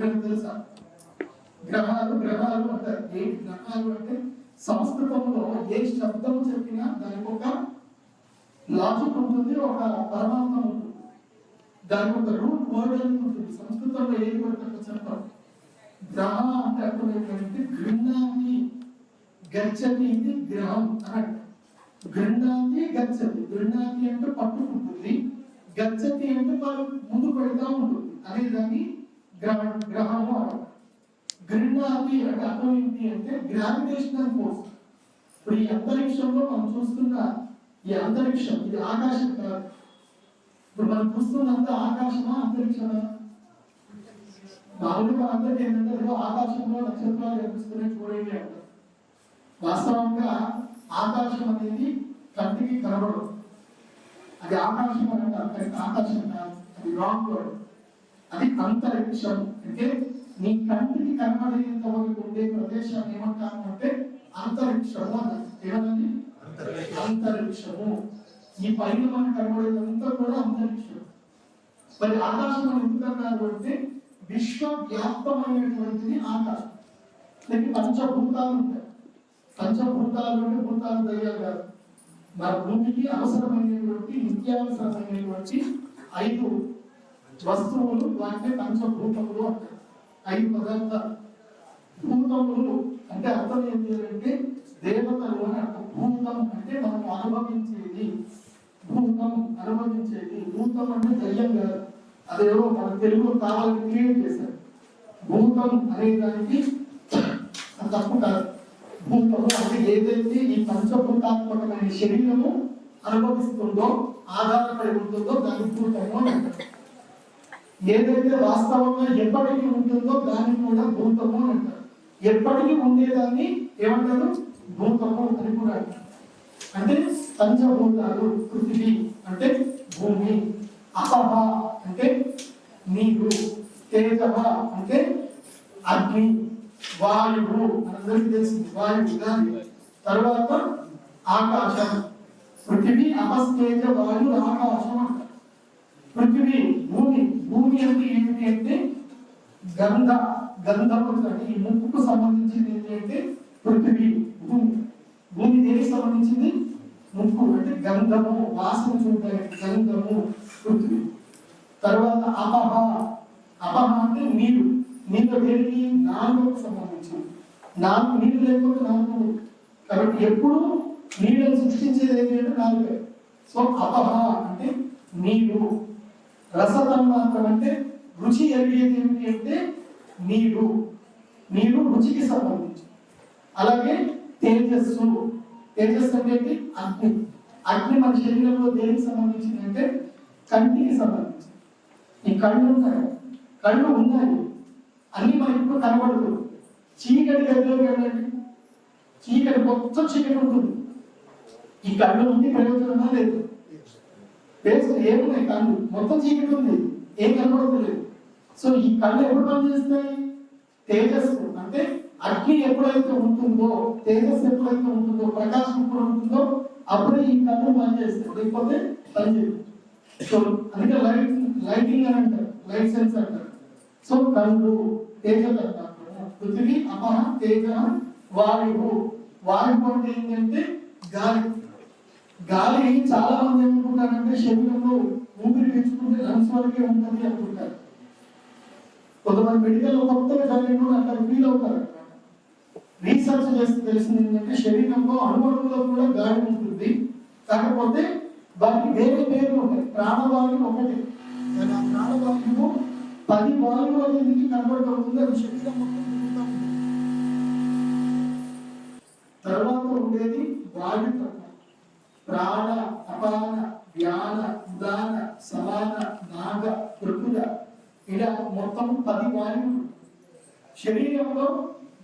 ఎవరికైనా తెలుసా గ్రహాలు గ్రహాలు అంటారు. ఏంటి గ్రహాలు అంటే సంస్కృతంలో ఏ శబ్దం చెప్పినా దానికి ఒక లాజిక్ ఉంటుంది ఒక పరమార్థం ఉంటుంది. దానికి ఒక రూట్ వర్డ్ అనేది ఉంటుంది. సంస్కృతంలో ఏది కూడా చెప్పాలి చెప్పారు. గ్రహ అంటే అర్థం ఏంటంటే గృహాన్ని గచ్చతి ఇది గ్రహం అన్నట్టు. గృహాన్ని గచ్చతి. గృహాన్ని అంటే పట్టుకుంటుంది. గచ్చతి అంటే మనం ముందు పెడతా ఉంటుంది. అదే దాన్ని గ్రహ గ్రహము అంటారు గృహాన్ని అంటే అర్థం ఏంటి అంటే గ్రావిటేషనల్ ఫోర్స్ ఇప్పుడు ఈ అంతరిక్షంలో మనం చూస్తున్న ఈ అంతరిక్షం ఇది ఆకాశం కాదు. ఇప్పుడు మనం చూస్తున్నంత ఆకాశమా అంతరిక్షమా? మామూలుగా అందరికీ ఏంటంటే ఆకాశంలో నక్షత్రాలు కనిపిస్తున్నాయి చూడండి అంటారు వాస్తవంగా ఆకాశం అనేది కంటికి కనబడదు. అది ఆకాశం అనేది ఆకాశం కాదు అది రాంగ్ వర్డ్. అది అంతరిక్షం అంటే నీ కంటికి కనబడేంత వరకు ఉండే ప్రదేశం ఏమంటాము అంటే అంతరిక్షము అన్నారు. అంతరిక్షము. ఈ పైన మనకు కనబడేదంతా కూడా అంతరిక్షం. మరి ఆకాశం అని ఎందుకు అంటే విశ్వవ్యాప్తమైనటువంటిది ఆకాశం. దీనికి పంచభూతాలు ఉంటాయి. పంచభూతాలు అంటే భూతాలు దయ్యాలు కాదు. మన భూమికి అవసరమైనటువంటి నిత్యావసరమైనటువంటి ఐదు వస్తువులు వాటిని పంచభూతములు ఐదు పదార్థాలు భూతములు అంటే అర్థం ఏంటి అంటే దేవతలు అని అర్థం. భూతం అంటే మనం అనుభవించేది. భూతం అనుభవించేది. భూతం అంటే దయ్యం కాదు. అదేవో మన తెలుగు కావాలని క్రియేట్ చేశారు. భూతం అనే దానికి తప్పు కాదు. భూతము అంటే ఏదైతే ఈ పంచభూతాత్మకమైన శరీరము అనుభవిస్తుందో ఆధారపడి ఉంటుందో దాని భూతము అని అంటారు ఏదైతే వాస్తవంగా ఎప్పటికీ ఉంటుందో దాన్ని కూడా భూతము అని అంటారు. ఎప్పటికీ ఉండేదాన్ని ఏమంటారు? భూతము అని కూడా అంటారు. అంటే పంచభూతాలు పృథివీ అంటే భూమి అహహ అంటే నీరు తేజవ అంటే అగ్ని వాయువు మనందరికీ తెలిసింది వాయువు గాలి. తర్వాత ఆకాశం పృథివీ అపస్తేజ వాయు ఆకాశం అంటారు. పృథివీ భూమి అంటే ఏంటి అంటే గంధ గంధము అంటే ఈ ముక్కుకు సంబంధించింది ఏంటి అంటే పృథివీ భూమి. భూమి దేనికి సంబంధించింది? ముక్కు అంటే గంధము వాసన చూడాలి గంధము పృథివీ. తర్వాత అపహ. అపహ అంటే నీరు. నీరు దేనికి? నాలుగుకు సంబంధించింది. నాలుగు నీరు లేకపోతే నాలుగు కాబట్టి ఎప్పుడు నీళ్ళని సృష్టించేది ఏంటి అంటే నాలుగే. సో అపహ అంటే నీరు. రసతన్మాత్రం అంటే రుచి ఎరిగేది ఏమిటి అంటే నీరు నీరు రుచికి సంబంధించి. అలాగే తేజస్సు. తేజస్సు అంటే ఏంటి? అగ్ని. అగ్ని మన శరీరంలో దేనికి సంబంధించింది అంటే కంటికి సంబంధించింది. ఈ కళ్ళు ఉన్నాయి కళ్ళు ఉన్నాయి. అన్ని మనకి ఇప్పుడు కనబడదు. చీకటి గదిలోకి వెళ్ళండి. చీకటి మొత్తం చీకటి ఉంటుంది. ఈ కళ్ళు ఉంది ప్రయోజనమా లేదు? ఫేస్ ఏమున్నాయి కళ్ళు మొత్తం చీకటి ఉంది. ఏం కనబడతలేదు. సో ఈ కళ్ళు ఎప్పుడు పనిచేస్తాయి తేజస్సు. అంటే అగ్ని ఎప్పుడైతే ఉంటుందో తేజస్సు ఎప్పుడైతే ఉంటుందో ప్రకాశం ఎప్పుడు ఉంటుందో అప్పుడే ఈ కళ్ళు పనిచేస్తాయి లేకపోతే పనిచేయదు సో అందుకే లైట్ లైటింగ్ అని అంటారు. లైట్ సెన్స్ అంటారు. సో కళ్ళు తేజ అంటారు పృథివీ అపహ తేజ వాయువు. వాయువు అంటే ఏంటంటే గాలి. గాలి చాలా మంది ఏమనుకుంటారంటే శరీరంలో ఊపిరి పీల్చుకుంటే లంగ్స్ వరకే ఉంటుంది అనుకుంటారు. కొంతమంది మెడికల్ కొత్తగా చదివిన వాళ్ళు అట్లా ఫీల్ అవుతారు. రీసెర్చ్ చేస్తే తెలిసింది ఏంటంటే శరీరంలో అణువణువులో కూడా గాలి ఉంటుంది. కాకపోతే దానికి వేరే పేర్లు ఉంటాయి. ప్రాణవాయువు ఒకటి. కానీ ఆ ప్రాణవాయువు పది వాయువుల ఎందుకు కనబడబడుతుంది అది శరీరం మొత్తం తర్వాత ఉండేది వాయు తత్వం ప్రాణ అపాన వ్యాన ఉదాన సమాన నాగ తృపుల ఇలా మొత్తం పది వాయువులు. శరీరంలో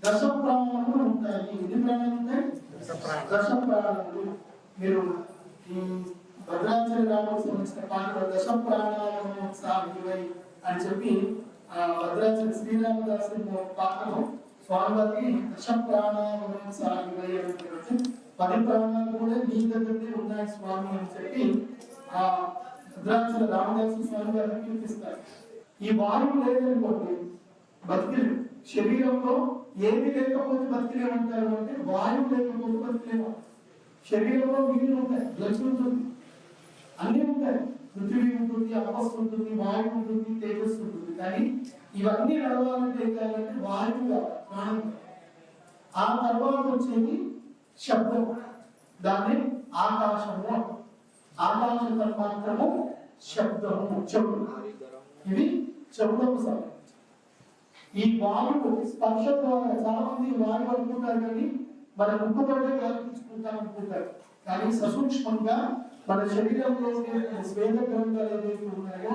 దశ ప్రాణములు ఉంటాయి. ఎన్ని ప్రాణాలు ఉంటాయి? దశ ప్రాణములు మీరు ఈ భద్రాచల రాముడు సంబంధించిన పాటలో దశ ప్రాణాలను సాగివై అని చెప్పి ఆ భద్రాచల శ్రీరామదాసు పాటలో స్వామివారికి దశ ప్రాణాలను సాగివై అని పది కూడా మీ దగ్గరనే ఉన్నాయి స్వామి అని చెప్పి ఆ భద్రాచల రామదాసు స్వామి గారిని పిలిపిస్తారు ఈ వాయువు లేదనుకోండి బతికిలేవు శరీరంలో ఏమి లేకపోతే బతికిలేమంటారు అంటే వాయువు లేకపోతే బతికిలేము శరీరంలో నీళ్ళు ఉంటాయి బ్లడ్ ఉంటుంది అన్నీ ఉంటాయి. పృథ్వీ ఉంటుంది అపస్సు ఉంటుంది వాయువు ఉంటుంది తేజస్సు ఉంటుంది. కానీ ఇవన్నీ నడవాలంటే ఏం కావాలంటే వాయువు ప్రాణం కావాలి. ఆ తర్వాత వచ్చేది శబ్దం దాన్ని ఆకాశము ఆకాశం మాత్రము శబ్దము చెవుడు ఇది చెవులకు సమయం ఈ వాయువు స్పర్శ ద్వారా చాలా మంది వాయువు అనుకుంటారు కానీ మన ముక్కుతోనే కల్పించుకుంటాం అనుకుంటారు. కానీ ససూక్ష్మంగా మన శరీరంలో స్వేద గ్రంథాలు ఏదైతే ఉన్నాయో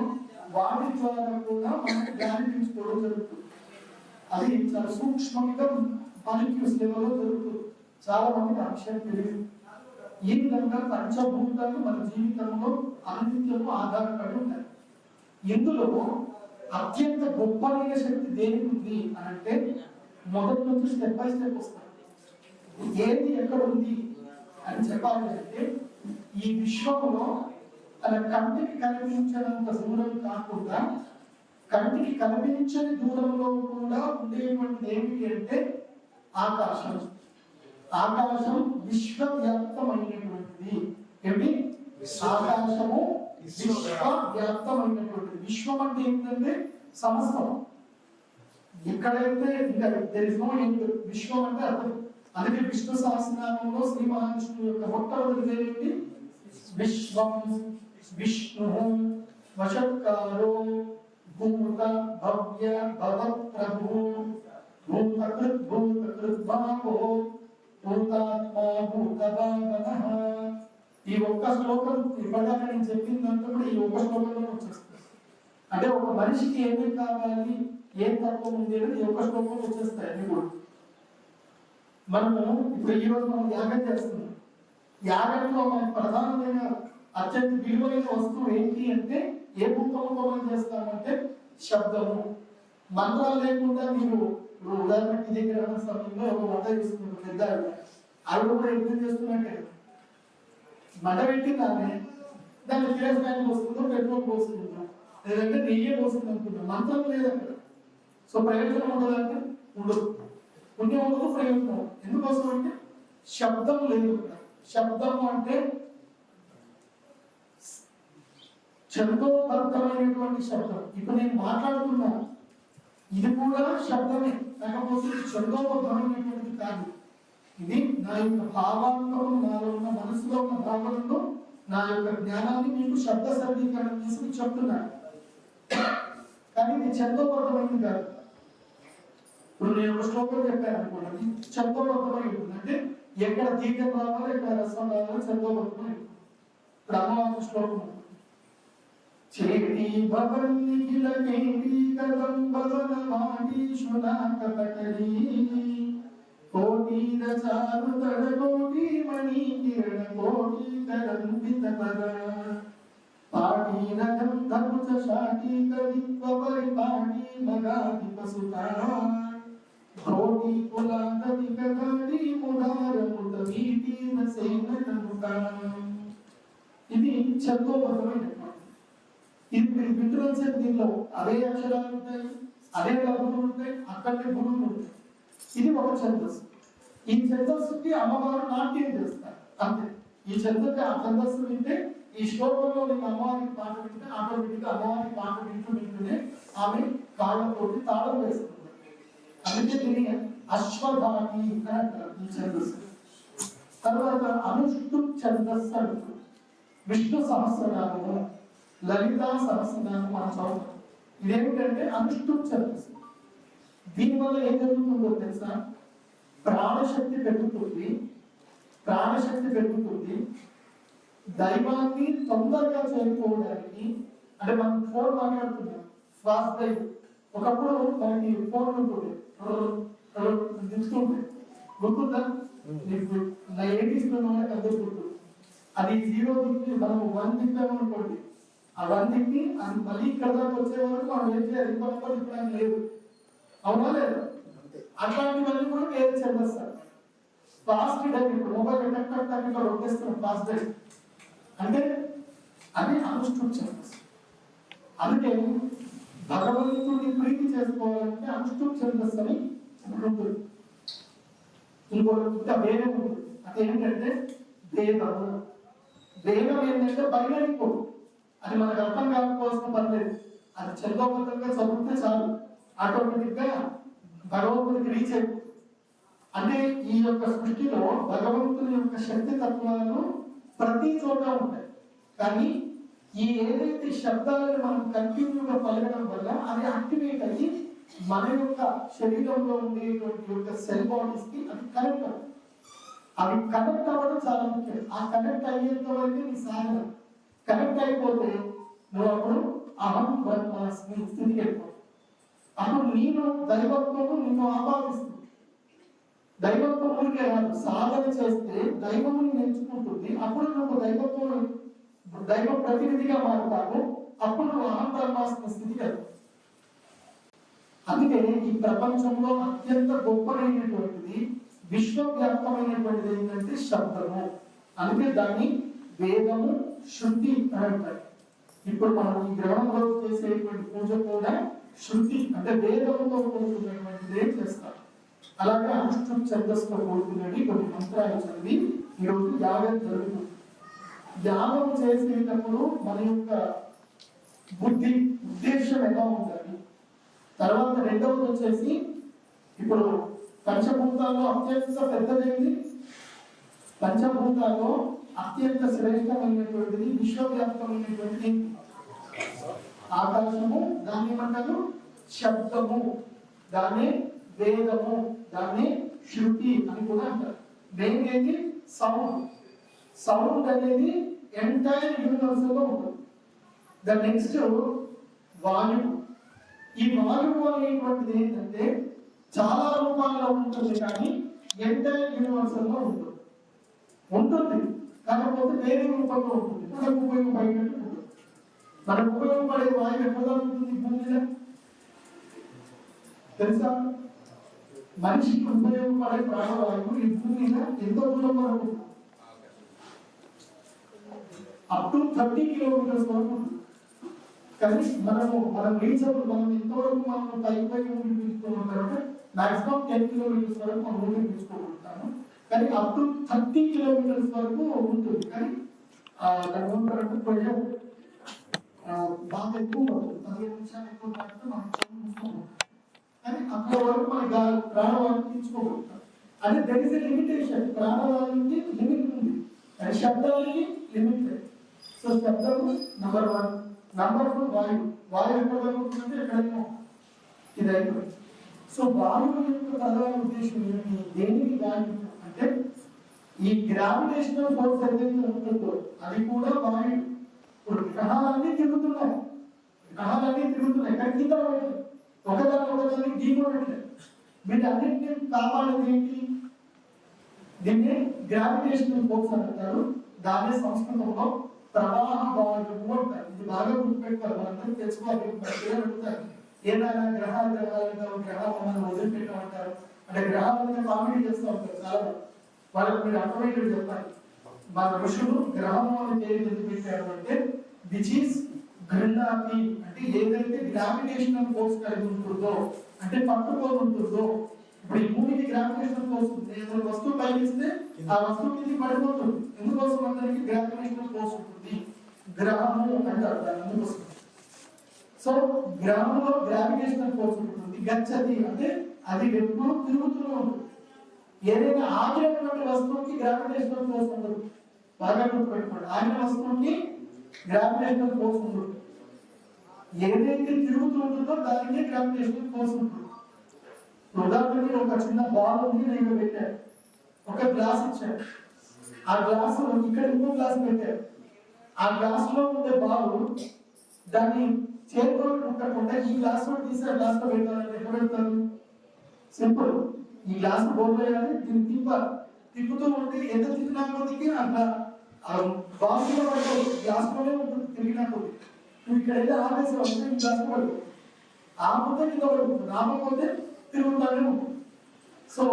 వాటి ద్వారా కూడా మనం ధ్యానించుకోవడం జరుగుతుంది. అది చాలా సూక్ష్మంగా మనకి లెవెల్లో జరుగుతుంది. చాలా మందికి ఆ విషయం తెలియదు. ఈ విధంగా పంచభూతాలు మన జీవితంలో అనిత్యము ఆధారపడి ఉంటాయి. ఇందులో అత్యంత గొప్పమైన శక్తి దేనికి ఉంది అని అంటే మొదటి నుంచి స్టెప్ బై స్టెప్ వస్తాం ఏది ఎక్కడ ఉంది అని చెప్పాలి అంటే ఈ విశ్వంలో తన కంటికి కనిపించినంత దూరం కాకుండా కంటికి కనిపించని దూరంలో కూడా ఉండేటువంటి ఏమిటి అంటే ఆకాశం. ఆకాశం విశ్వవ్యాప్తమైనటువంటిది. ఏమిటి? ఆకాశము విశ్వవ్యాప్తమైనటువంటిది. విశ్వం అంటే ఏంటంటే సమస్తం. ఎక్కడైతే ఇంకా దెర్ ఇస్ నో ఎండ్ విశ్వం అంటే అర్థం. అందుకే విష్ణు సహస్రనామంలో శ్రీ మహావిష్ణువు యొక్క మొట్టమొదటి పేరేంటి విశ్వం. విష్ణు వశత్కారో భూత భవ్య భవత్ ప్రభు భూతకృత్ భూతకృత్ భావో భూతాత్మా ఈ ఒక్క శ్లోకం ఇప్పటిదాకా నేను చెప్పిందంతా కూడా ఈ ఒక్క శ్లోకంలో వచ్చేస్తుంది. అంటే ఒక మనిషికి ఏమేమి కావాలి ఏం తత్వం ఉంది అనేది ఈ ఒక్క శ్లోకంలో వచ్చేస్తాయి అన్ని కూడా. మనము ఇప్పుడు ఈ రోజు మనం యాగం చేస్తున్నాం. యాగంలో మనకు ప్రధానమైన అత్యంత విలువైన వస్తువు ఏంటి అంటే ఏ భూతంతో మనం చేస్తామంటే శబ్దము. మంత్రాలు లేకుండా మీరు ఇప్పుడు ఉదాహరణ ఇది గ్రహణ సమయంలో ఒక వంట చేస్తున్నారు పెద్ద ఆవిడ. కూడా ఎందుకు చేస్తున్నట్టే మంట పెట్టిందాన్ని దాన్ని కిరసనాయలు పోస్తుందో పెట్రోల్ పోస్తుందో లేదంటే నెయ్యే పోస్తుంది అనుకుంటాం. మంత్రం లేదు అక్కడ. సో ప్రయోజనం ఉండదు అంటే ఉండదు. పుణ్యం ఉండదు ప్రయోజనం ఎందుకోసం అంటే శబ్దం లేదు శబ్దం అంటే అంటే చందోబద్ధమైనటువంటి శబ్దం. ఇప్పుడు నేను మాట్లాడుతున్నాను ఇది కూడా శబ్దం కాకపోతే కాదు. ఇది నా యొక్క భావాలను నాలో ఉన్న మనసులో ఉన్న భావనను నా యొక్క జ్ఞానాన్ని మీకు శబ్ద సరళీకరణ చేసి చెప్తున్నాను. కానీ ఇది చందోబద్ధమైంది కాదు. ఇప్పుడు నేను ఒక శ్లోకం చెప్పాను అనుకోండి చందోబద్ధమై ఉంటుంది అంటే ఎక్కడ దీర్ఘం రావాలి ఎక్కడ రసం రావాలి చందోబద్ధమై ఉంటుంది ఇప్పుడు అమ్మవారి శ్లోకం चेती भवन निखिल केंद्री कदम बदन माटी सुना कतकली कोटी रचारु तड़ कोटी मणि किरण कोटी करंबित पद पाटी नखम धमुच शाटी कवित्व परिपाटी मगाधि पसुता भ्रोटी कुला कवि ककाटी मुदार मुदवीति नसेन नमुका इति छत्तो भगवान। ఇది సేపు దీనిలో అదే అక్షరాలు ఉంటాయి అదే లఘువులు ఉంటాయి అక్కడనే గుణులు ఉంటాయి. ఇది ఒక ఛందస్సు. ఈ ఛందస్సుకి అమ్మవారు నాట్యం చేస్తారు. అంతే. ఈ ఛందస్సు ఆ ఛందస్సు వింటే ఈ శ్లోకంలో నీకు అమ్మవారికి పాట వింటే ఆటోమేటిక్ అమ్మవారికి పాట వింటూ వింటూనే ఆమె కాళ్ళతోటి తాళం వేస్తుంది అందుకే దీన్ని అశ్వధాని అని అంటారు ఈ ఛందస్సు. తర్వాత అనుష్ఠు ఛందస్సు అంటారు. విష్ణు సహస్రనామము. లలితా సహస్రనామం మన చదువు ఇదేమిటంటే అనుష్ఠు ఛందస్సు దీనివల్ల ఏం జరుగుతుందో తెలుసా ప్రాణశక్తి పెరుగుతుంది ప్రాణశక్తి పెరుగుతుంది దైవాన్ని తొందరగా చేరుకోవడానికి అంటే మనం ఫోన్ మాట్లాడుతున్నాం శ్వాస దైవం ఒకప్పుడు మనకి ఫోన్ ఉంటుంది దించుతుంటే గుర్తుందా నీకు నా ఎయిటీస్లో గుర్తు అది జీరో దిక్కి మనం వన్ దిక్కామనుకోండి ఆ అది మళ్ళీ ఇక్కడ దాకా వచ్చే వరకు మనం ఏం చేయాలి? ఇంకో నెంబర్ తిప్పడానికి లేదు అవునా లేదా? అట్లాంటివన్నీ కూడా వేరే చేస్తారు ఫాస్ట్ డైట్ ఇప్పుడు మొబైల్ ఎక్కడ ఇక్కడ రొట్టేస్తున్నాం ఫాస్ట్ డైట్ అంటే అది అనుష్ఠుప్ ఛందస్సు అందుకే భగవంతుడిని ప్రీతి చేసుకోవాలంటే అనుష్ఠుం ఛందస్సు అని ఒకటి ఉంటుంది ఇంకోటి ఇంకా వేరే ఉంటుంది. అదేంటంటే వేదము వేదం ఏంటంటే కోడ్ అది మనకు అర్థం కాకపోవాల్సిన పని లేదు. అది చందోబద్ధంగా చదివితే చాలు. ఆటోమేటిక్గా భగవంతుడికి రీచ్ అయిపోతుంది. అంటే ఈ యొక్క సృష్టిలో భగవంతుని యొక్క శక్తి తత్వాలు ప్రతి చోట ఉంటాయి. కానీ ఈ ఏదైతే శబ్దాలను మనం కంటిన్యూగా పలకడం వల్ల అది యాక్టివేట్ అయ్యి మన యొక్క శరీరంలో ఉండేటువంటి యొక్క సెల్ బాడీస్కి అది కనెక్ట్ అవుతుంది అవి కనెక్ట్ అవ్వడం చాలా ముఖ్యం. ఆ కనెక్ట్ అయ్యేంత వరకు నీ సాధన. కనెక్ట్ అయిపోతే నువ్వు అప్పుడు అహం బ్రహ్మాస్మి స్థితికి వెళ్ళిపోతావు అప్పుడు నేను దైవత్వము నిన్ను ఆపాదిస్తుంది. దైవత్వం ఊరికే రాదు. సాధన చేస్తే దైవముని నేర్చుకుంటుంది అప్పుడు నువ్వు దైవత్వం దైవ ప్రతినిధిగా మారుతావు. అప్పుడు నువ్వు అహం బ్రహ్మాస్మి స్థితికి వెళ్తావు. అందుకే ఈ ప్రపంచంలో అత్యంత గొప్పదైనటువంటిది విశ్వవ్యాప్తమైనటువంటిది ఏంటంటే శబ్దము. అందుకే దాన్ని వేదము శృతి అని అంటారు. ఇప్పుడు మనం ఈ గ్రహంలో చేసేటువంటి పూజ కూడా శృతి అంటే వేదముతో ఏం చేస్తారు. అలాగే అనుష్ఠం ఛందస్తో కూడుకున్నవి కొన్ని మంత్రాలు చదివి ఈరోజు యాగం జరుగుతుంది. యాగం చేసేటప్పుడు మన యొక్క బుద్ధి ఉద్దేశం ఎలా ఉండాలి? తర్వాత రెండవది వచ్చేసి ఇప్పుడు పంచభూతాల్లో అత్యంత పెద్దదైంది? పంచభూతాల్లో అత్యంత శ్రేష్టమైనటువంటిది విశ్వవ్యాప్తమైనటువంటి ఆకాశము దాన్ని ఏమంటారు? శబ్దము దాన్ని వేదము దాన్ని శృతి అని కూడా అంటారు. దేని ఏంటి? సౌండ్ సౌండ్ అనేది ఎంటైర్ యూనివర్స్లో ఉంటుంది. ద నెక్స్ట్ వాయువు. ఈ వాయువు అనేటువంటిది ఏంటంటే చాలా రూపాల్లో ఉంటుంది కానీ ఎంటైర్ యూనివర్సల్లో ఉంటుంది. ఉంటుంది. కాకపోతే వేరే రూపంలో ఉంటుంది. మనకు ఉపయోగపడినట్టు ఉంటుంది. మనకు ఉపయోగపడే వాయువు ఎక్కడ ఉంటుంది భూమి తెలుసా? మనిషికి ఉపయోగపడే ప్రాణవాయువు ఈ భూమి ఎంతో దూరం వరకు అప్ టు థర్టీ కిలోమీటర్స్ వరకు కానీ మనము మనం రీచబుల్ మనం ఎంతవరకు మనం పైకి పైకి ఊపిరి పీల్చుకోగలుగుతామంటే మాక్సిమం టెన్ కిలోమీటర్స్ వరకు మనం ఊపిరి పీల్చుకోగలుగుతాము కానీ అప్ టు థర్టీ కిలోమీటర్స్ వరకు ఉంటుంది. కానీ ఆ, దాని ఏమంటారంటే కొంచెం బాగా ఎక్కువ పడుతుంది. పదిహేను నిమిషాలు ఎక్కువ పడితే మనం చెవులు కానీ అక్కడ వరకు మన ప్రాణవాయువు తీసుకోగలుగుతాం. అంటే దట్ ఇస్ లిమిటేషన్ ప్రాణవాయువుకి లిమిట్ ఉంది. కానీ శబ్దానికి లిమిట్ లేదు. సో శబ్దము నంబర్ వన్ నంబర్ టూ వాయువు వాయువు ఎక్కడ జరుగుతుందంటే ఎక్కడైనా ఇది అయిపోయింది. సో వాయువు యొక్క ప్రధాన ఉద్దేశం ఏంటి దేనికి వాయువు ఈ గ్రావిటేషనల్ ఫోర్స్ ఏదైతే ఉంటుందో అది కూడా వాయువు. ఇప్పుడు గ్రహాలన్నీ తిరుగుతున్నాయి. గ్రహాలన్నీ తిరుగుతున్నాయి. కానీ కింద పడట్లేదు ఒకదాని ఒకదాన్ని వీటి అన్నింటినీ కాపాడేది ఏంటి? దీన్ని గ్రావిటేషనల్ ఫోర్స్ అంటారు. దాన్ని సంస్కృతంలో ప్రవాహ బాగుంటుంది అంటారు. ఇది బాగా గుర్తుపెట్టారు మనందరూ తెలుసుకోవాలి అడుగుతారు ఏదైనా గ్రహాలు గ్రహాలు గ్రహాలు మనం వదిలిపెట్టమంటారు అంటే గ్రహాల మీద కామెడీ చేస్తూ ఉంటారు. చాలా వాళ్ళకి మీరు అర్థమయ్యేటట్టు చెప్పాలి. మన ఋషులు గ్రామం అని పేరు ఎందుకు పెట్టారు అంటే విచ్ ఈస్ గృహాతి అంటే ఏదైతే గ్రావిటేషనల్ ఫోర్స్ కలిగి ఉంటుందో అంటే పట్టుకోగుంటుందో ఇప్పుడు ఈ భూమికి గ్రావిటేషనల్ ఫోర్స్ ఉంది ఏదైనా వస్తువు పైకిస్తే ఆ వస్తువు కింద పడిపోతుంది. ఎందుకోసం అందరికి గ్రావిటేషనల్ ఫోర్స్ ఉంటుంది? గ్రామము అంటారు దాని అందుకోసం సో గ్రామంలో గ్రావిటేషనల్ ఫోర్స్ ఉంటుంది. గచ్చతి అంటే అది ఎప్పుడూ తిరుగుతూనే ఉంటుంది. ఏదైనా ఆగినటువంటి వస్తువుకి గ్రావిటేషనల్ ఫోర్స్ ఉండదు బాగా గుర్తుపెట్టుకోండి. ఆగిన వస్తువుకి గ్రావిటేషనల్ ఫోర్స్ ఉండదు ఏదైతే తిరుగుతుందో దానికి గ్రావిటేషనల్ ఫోర్స్ ఉంటుంది ఉదాహరణకి ఒక చిన్న బాల్ ఉంది నేను పెట్టాను. ఒక గ్లాస్ ఇచ్చాను. ఆ గ్లాస్ ఇక్కడ ఇంకో గ్లాస్ పెట్టారు ఆ గ్లాస్లో ఉండే బాల్ దాన్ని చేతితో ముట్టకుండా ఈ గ్లాస్లో తీసి ఆ గ్లాస్లో పెట్టాలంటే ఎక్కడ పెడతారు? సింపుల్. ఈ గ్లాస్ బోల్ వేయాలి దీన్ని తిప్పాలి తిప్పుతూ ఉంటే ఎంత తిప్పినా కొద్దికి అట్లా బాగా పడుతుంది గ్లాస్లోనే ఉంటుంది తిరిగినా కొద్ది నువ్వు ఇక్కడ అయితే ఆపేసి వస్తే గ్లాస్ పడుతుంది ఆపతే కింద పడుతుంది ఆపకపోతే తిరుగుతానే ఉంటుంది సో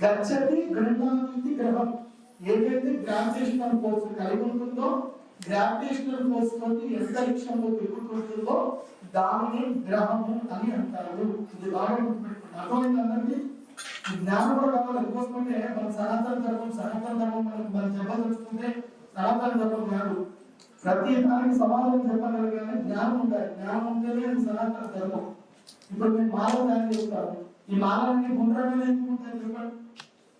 గచ్చతి గృహానికి గ్రహం ఏదైతే గ్రావిటేషనల్ ఫోర్స్ కలిగి ఉంటుందో గ్రావిటేషనల్ ఫోర్స్ తోటి అంతరిక్షంలో తిరుగుతుంటుందో దానిని గ్రహము అని అంటారు. ఇది బాగా గుర్తుపెట్టుకోండి. అర్థమైంది అందరికీ? జ్ఞానం కూడా కావాలి. ఎందుకోసమంటే మన సనాతన ధర్మం సనాతన ధర్మం మనకు మనం చెప్పదలుచుకుంటే సనాతన ధర్మం కాదు. ప్రతి దానికి సమాధానం చెప్పగలగానే జ్ఞానం ఉండాలి. జ్ఞానం ఉంటేనే అది సనాతన ధర్మం. ఇప్పుడు మేము మాల తయారు చేస్తాము ఈ మాలన్నీ గుండ్రమే ఎందుకు చెప్పండి.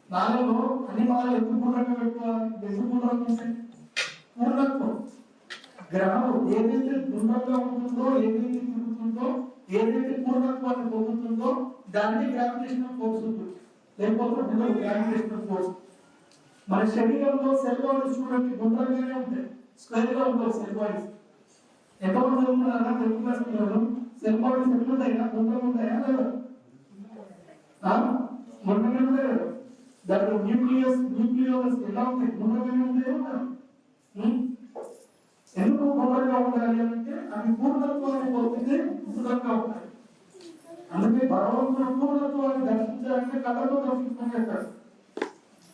మాలలో అన్ని మాలలు ఎందుకు గుండ్రమే పెట్టుకోవాలి? ఎందుకు గుండ్రం ఉంటాయి పూర్ణత్వం గ్రహం ఏదైతే పూర్ణంగా ఉంటుందో ఏదైతే తిరుగుతుందో ఏదైతే పూర్ణత్వాన్ని పొందుతుందో దాన్ని గ్రావిటేషనల్ ఫోర్స్ ఉంటుంది లేకపోతే ఉండదు గ్రావిటేషనల్ ఫోర్స్ మన శరీరంలో సెల్ బాడీస్ చూడండి గుండ్రంగానే ఉంటాయి. స్క్వేర్గా ఉంటాయి సెల్ బాడీస్ ఎంతమంది చదువుతున్నారా తెలుగు క్లాస్ పిల్లలు సెల్ బాడీస్ ఎట్లుంటాయా గుండ్రంగా ఉంటాయా? లేదా? గుండ్రంగా ఉంటాయి కదా. దాంట్లో న్యూక్లియస్ న్యూక్లియోస్ ఎలా ఉంటాయి? గుండ్రంగానే ఉంటాయా? ఎందుకు గొప్పగా ఉండాలి అంటే అవి పూర్ణత్వాన్ని పొందితే పుస్తకంగా ఉంటాయి. అందుకే భగవంతుడు పూర్ణత్వాన్ని దర్శించాలంటే కళ్ళతో దర్శించుకునేటాడు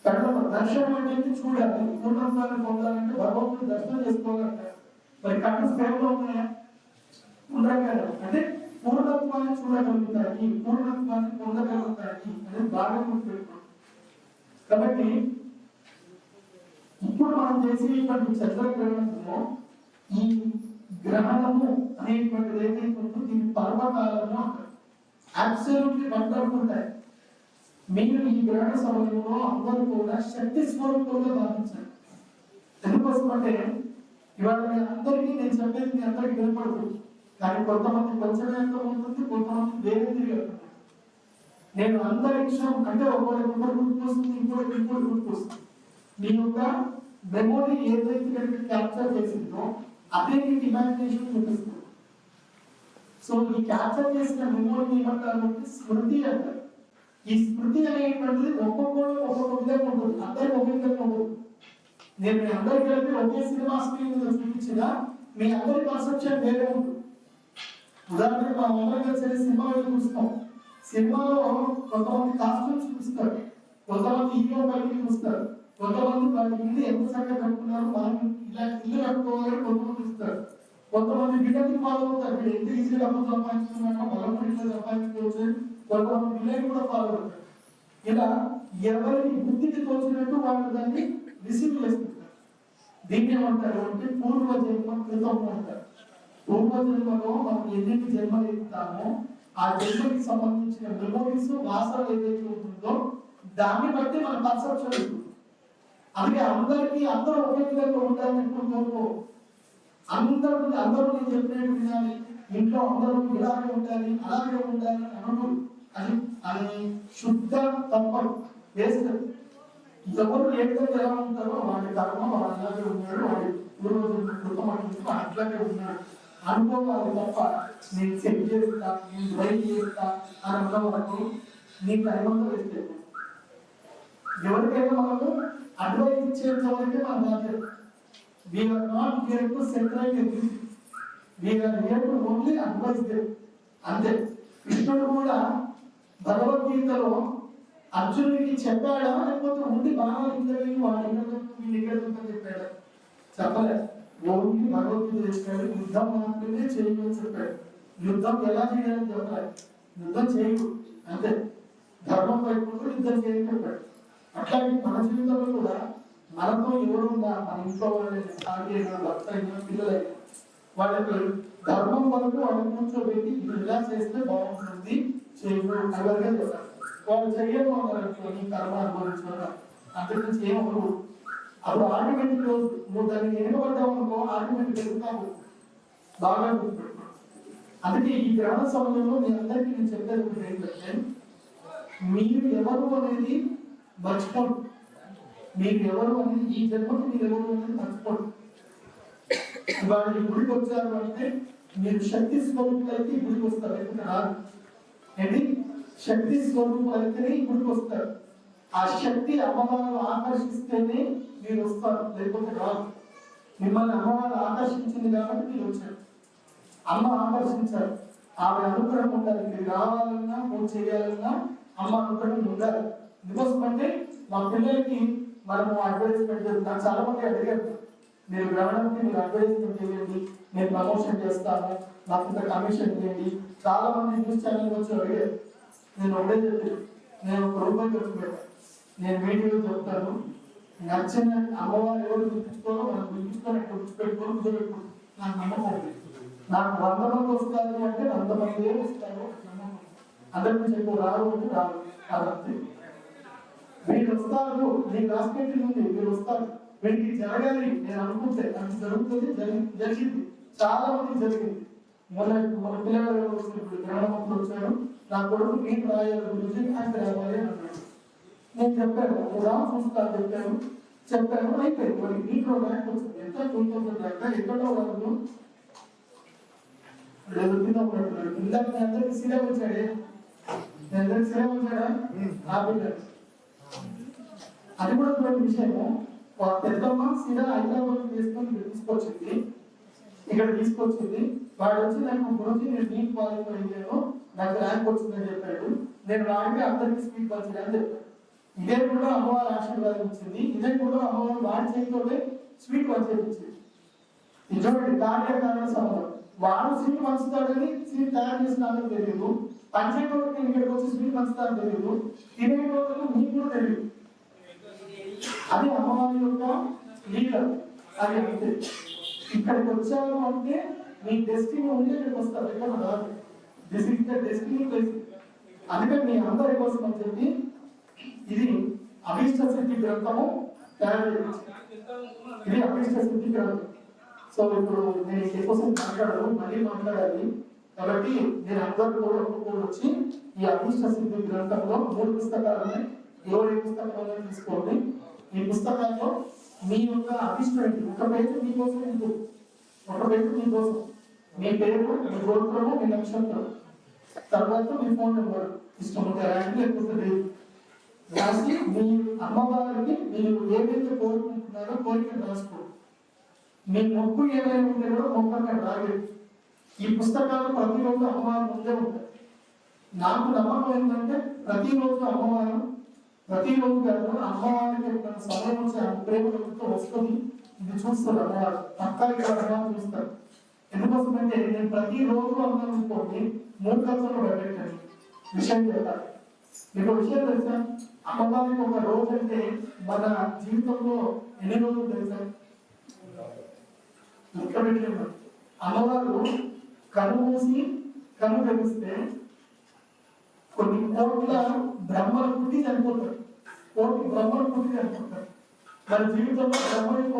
కళ్ళతో దర్శనం అనేది చూడాలి. పూర్ణత్వాన్ని పొందాలంటే భగవంతుడు దర్శనం చేసుకోవాలంటారు మరి కళ్ళు స్పేర్లో ఉన్నాయా? గుండ్రంగా అంటే పూర్ణత్వాన్ని చూడగలుగుతాయి. పూర్ణత్వాన్ని పొందగలుగుతాయి అనేది బాగా గుర్తుపెట్టుకోండి కాబట్టి ఇప్పుడు మనం చేసేటువంటి చంద్రగ్రహణము ఈ గ్రహణము అనేటువంటిది ఏదైతే ఉందో దీని పర్వకాలము అబ్సల్యూట్లీ వండర్ఫుల్ టైం మీరు ఈ గ్రహణ సమయంలో అందరూ కూడా శక్తి స్వరూపంగా భావించాలి ఎందుకోసం అంటే ఇవాళ మీ అందరికీ నేను చెప్పేది మీ అందరికీ వినపడుతుంది కానీ కొంతమంది కొంచెం ఎంత ఉంటుంది కొంతమంది వేరే తిరిగి వెళ్తున్నారు. నేను అంతరిక్షం అంటే ఒకటి ఒకటి గుర్తుకొస్తుంది ఇంకోటి ఇంకోటి గుర్తుకొస్తుంది మీ యొక్క మెమొరీ ఏదైతే క్యాప్చర్ చేసిందో అదే మీకు ఇమాజినేషన్ చూపిస్తుంది. సో ఈ క్యాప్చర్ చేసిన మెమొరీ ఏమంటారు స్మృతి అంటారు. ఈ స్మృతి అనేటువంటిది ఒక్కొక్కరు ఒక్కొక్క విధంగా ఉంటుంది. అందరికి ఒక విధంగా ఉంటుంది. నేను మీ అందరికి కలిపి ఒకే సినిమా స్క్రీన్ మీద చూపించిన మీ అందరి పర్సెప్షన్ వేరే ఉంటుంది. ఉదాహరణకి మా అందరం కలిసి సినిమా వెళ్ళి చూస్తాం. సినిమాలో కొంతమంది కాస్ట్యూమ్స్ చూస్తారు. కొంతమంది హీరో బయటికి చూస్తారు. కొంతమంది వాళ్ళ ఇల్లు ఎంత చక్కగా కట్టుకున్నారు మనం ఇలా ఇల్లు కట్టుకోవాలని కొంతమంది ఇస్తారు. కొంతమంది బిడ్డకి ఫాలో అవుతారు వీడు ఎంత ఈజీగా డబ్బులు సంపాదించుకున్నాక మనం కూడా ఇట్లా సంపాదించుకోవచ్చు. కొంతమంది పిల్లలు కూడా ఫాలో అవుతారు ఇలా ఎవరికి బుద్ధికి తోచినట్టు వాళ్ళు దాన్ని రిసీవ్ చేస్తుంటారు దీన్ని ఏమంటారు అంటే పూర్వ జన్మ కృతం అంటారు. పూర్వ జన్మలో మనం ఎన్నింటి జన్మలు ఇస్తామో ఆ జన్మకి సంబంధించిన మెమోరీస్ వాసన ఏదైతే ఉంటుందో దాన్ని బట్టి మన పర్సెప్షన్ ఉంటుంది. అవి అందరికీ అందరూ ఒకే విధంగా ఉండాలని ఎప్పుడు కోరుకో అందరూ అందరూ నేను చెప్పినట్టు వినాలి. ఇంట్లో అందరూ ఇలాగే ఉండాలి అలాగే ఉండాలి అనడు అని అని శుద్ధ తప్పడు. వేస్ట్. ఎవరు ఏ విధంగా ఎలా ఉంటారో వాడి కర్మ వాడు అలాగే ఉన్నాడు వాడి కృతం అనుకుంటూ అట్లాగే ఉన్నాడు. అనుకోవాలి తప్ప నేను సెట్ చేస్తా నేను డ్రైవ్ చేస్తా అని అన్న నీకు నీ టైమంతా వేస్ట్. అయిపోతుంది ఎవరికైనా మనము అడ్వైజ్ ఇచ్చేంత వరకే మన బాధ్యత. We are not here to central we are here to only advise to అంతే. కృష్ణుడు కూడా భగవద్గీతలో అర్జునుడికి చెప్పాడా? లేకపోతే ఉండి బాగా ఇక్కడ వెళ్ళి వాడు ఇక్కడ దొరుకుతుంది, వీళ్ళు ఇక్కడ దొరుకుతుంది చెప్పలేదు ఓన్లీ భగవద్గీత చెప్పాడు. యుద్ధం మాత్రమే చేయమని చెప్పాడు. యుద్ధం ఎలా చేయాలని చెప్పాలి. యుద్ధం చేయకు. అంతే. ధర్మం వైపు యుద్ధం చేయని చెప్పాడు. అట్లాగే మన జీవితంలో కూడా మనతో ఎవరున్నా మన ఇంట్లో వాళ్ళని సాగైనా భర్త అయినా పిల్లలైనా వాళ్ళకి ధర్మం వరకు వాళ్ళని కూర్చోబెట్టి ఇది ఇలా చేస్తే బాగుంటుంది చేయకు ఎవరిగా వాళ్ళు చెయ్యము అన్నారు నీ కర్మ అనుభవించుకున్నారు అంతకుమించి ఏమవు అప్పుడు ఆర్గ్యుమెంట్ నువ్వు దాన్ని వెనుకబడ్డావు అనుకో ఆర్గ్యుమెంట్ పెరుగుతావు బాగా అందుకే ఈ గ్రహణ సమయంలో మీ అందరికీ నేను చెప్పేది ఒకటి ఏంటంటే మీరు ఎవరు అనేది మర్చిపోండి మీరు ఎవరు అనేది ఈ జన్మకు మీరు ఎవరు అనేది మర్చిపోండి ఇవాళ ఈ గుడికి వచ్చారు అంటే మీరు శక్తి స్వరూపులు అయితే ఈ గుడికి వస్తారు లేకపోతే రాదు. ఏంటి? శక్తి స్వరూపులు అయితేనే ఈ గుడికి వస్తారు ఆ శక్తి అమ్మవారు ఆకర్షిస్తేనే మీరు వస్తారు లేకపోతే రాదు. మిమ్మల్ని అమ్మవారు ఆకర్షించింది కాబట్టి మీరు వచ్చారు అమ్మ ఆకర్షించారు ఆమె అనుగ్రహం ఉండాలి. మీరు రావాలన్నా పూజ చేయాలన్నా అమ్మ అనుగ్రహం ఉండాలి. ఎందుకోసం అంటే మా పిల్లలకి మనము అడ్వర్టైజ్మెంట్ చేస్తాం. చాలా మంది అడిగారు. మీరు వెళ్ళడానికి మీరు అడ్వర్టైజ్మెంట్ చేయండి. నేను ప్రమోషన్ చేస్తాను. నాకు ఇంత కమిషన్ ఇవ్వండి. చాలా మంది న్యూస్ ఛానల్ వచ్చి అడిగారు. నేను ఒకటే చెప్పాను. నేను ఒక రూపాయి ఖర్చు పెట్టాను నేను వీడియో చెప్తాను. నచ్చిన అమ్మవారు ఎవరు పిలిపించుకోవాలో మనం పిలిపించుకొని కూర్చోబెట్టుకొని నాకు నమ్మకం నాకు వంద మంది వస్తారు అంటే వంద మంది ఏమి వస్తారు? నమ్మకం అందరికీ చెప్పు. రావు అంటే రారు వీళ్ళు వస్తారు మీకు రాసిపెట్టి ఉంది వీళ్ళు వస్తారు వీళ్ళకి జరగాలి. నేను అనుకుంటే అది జరుగుతుంది జరిగి జరిగింది. చాలా మంది జరిగింది. మొన్న మన పిల్లలు ఇప్పుడు గ్రహణమంతులు వచ్చారు నా కొడుకు నీకు రాయాలి గురించి నాకు రావాలి అని అన్నాడు. నేను చెప్పాను రా చూస్తాను చెప్పాను. చెప్పాను అయిపోయింది. వాడికి నీకు ర్యాంక్ వచ్చింది. ఎంత టూ థౌసండ్ ర్యాంక్ ఎక్కడో రేపు కింద ఉన్నట్టున్నాడు ఇందాక అందరికి సీదా వచ్చాడే? అందరికి సీదా వచ్చాడా? ఆ పిల్లలు అది కూడా చూడండి విషయము. పెద్దమ్మ సీదా హైదరాబాద్ తీసుకొని తీసుకొచ్చింది. ఇక్కడ తీసుకొచ్చింది. వాడు వచ్చి నాకు గురించి నేను నీట్ క్వాలిఫై అయ్యాను. నాకు ర్యాంక్ వచ్చిందని చెప్పాడు. నేను వాడికి అందరికీ స్పీడ్ పరిచయం అని చెప్పాడు. ఇదే కూడా అమ్మవారి ఆశీర్వాదం ఇచ్చింది. ఇదే కూడా అమ్మవారు వాడి చేతితోనే స్వీట్ పంచేపించింది ఇటువంటి కార్యకారణ సమయం వాడు సీట్ పంచుతాడని సీట్ తయారు చేసిన తెలియదు. పంచేటోళ్ళకి ఇక్కడికి వచ్చి స్పీడ్ పంచుతాను తెలియదు తినే వరకు మీకు కూడా తెలియదు అది అమ్మవారి యొక్క లీడర్. అది అంతే ఇక్కడికి వచ్చారు అంటే మీ డెస్టినీ ఉంటే ఇక్కడికి వస్తారు. ఎక్కడ రాదు this is the destiny place అందుకని మీ అందరి కోసం అని చెప్పి ఇది అభిష్ట సిద్ధి గ్రంథము తయారు ఇది అభిష్ట సిద్ధి గ్రంథం. సో ఇప్పుడు నేను ఎక్కువసేపు మాట్లాడను మళ్ళీ మాట్లాడాలి. కాబట్టి నేను అందరూ కూడా వచ్చి ఈ అభిష్ట సిద్ధి గ్రంథంలో మూడు పుస్తకాలు ఉన్నాయి ఎవరు ఏ పుస్తకాలను తీసుకోండి. ఈ పుస్తకాల్లో మీ యొక్క అభిష్టం ఏంటి? ఒక పేరు మీకోసం ఉంటుంది ఒక పేరు మీకోసం. మీ పేరు మీ గోత్రము మీ నక్షత్రం. తర్వాత మీ ఫోన్ నెంబర్. ఇష్టం ఉంటే ర్యాంక్ లేకపోతే లేదు. రాసి మీ అమ్మవారికి మీరు ఏదైతే కోరుకుంటున్నారో కోరిక రాసుకోండి. మీ మొక్కు ఏమైనా ఉంటే కూడా మొక్క రాగలేదు రాలేదు ఈ పుస్తకాలు ప్రతిరోజు అమ్మవారి ముందే ఉంటాయి. నాకు నమ్మకం ఏంటంటే ప్రతిరోజు అమ్మవారు ప్రతిరోజు కాదు అమ్మవారికి సమయం వచ్చే ఆ ప్రేమతో వస్తుంది. ఇది చూస్తారు అమ్మవారు. పక్కా అమ్మవారు చూస్తారు. ఎందుకోసమంటే నేను ప్రతిరోజు అన్నాను అనుకోండి మూడు ఖర్చులు పెట్టండి విషయం చెప్తాను. మీకు విషయం తెలుసా? అమ్మవారికి ఒక రోజు అంటే మన జీవితంలో ఎన్ని రోజులు తెలుసా? లెక్క పెట్టలేము అమ్మవారు కన్ను మూసి కన్ను తెరిస్తే కొన్ని కోట్ల బ్రహ్మలు పుట్టి చనిపోతారు. కోటి బ్రహ్మలు పుట్టి చనిపోతారు. మన జీవితంలో బ్రహ్మ యొక్క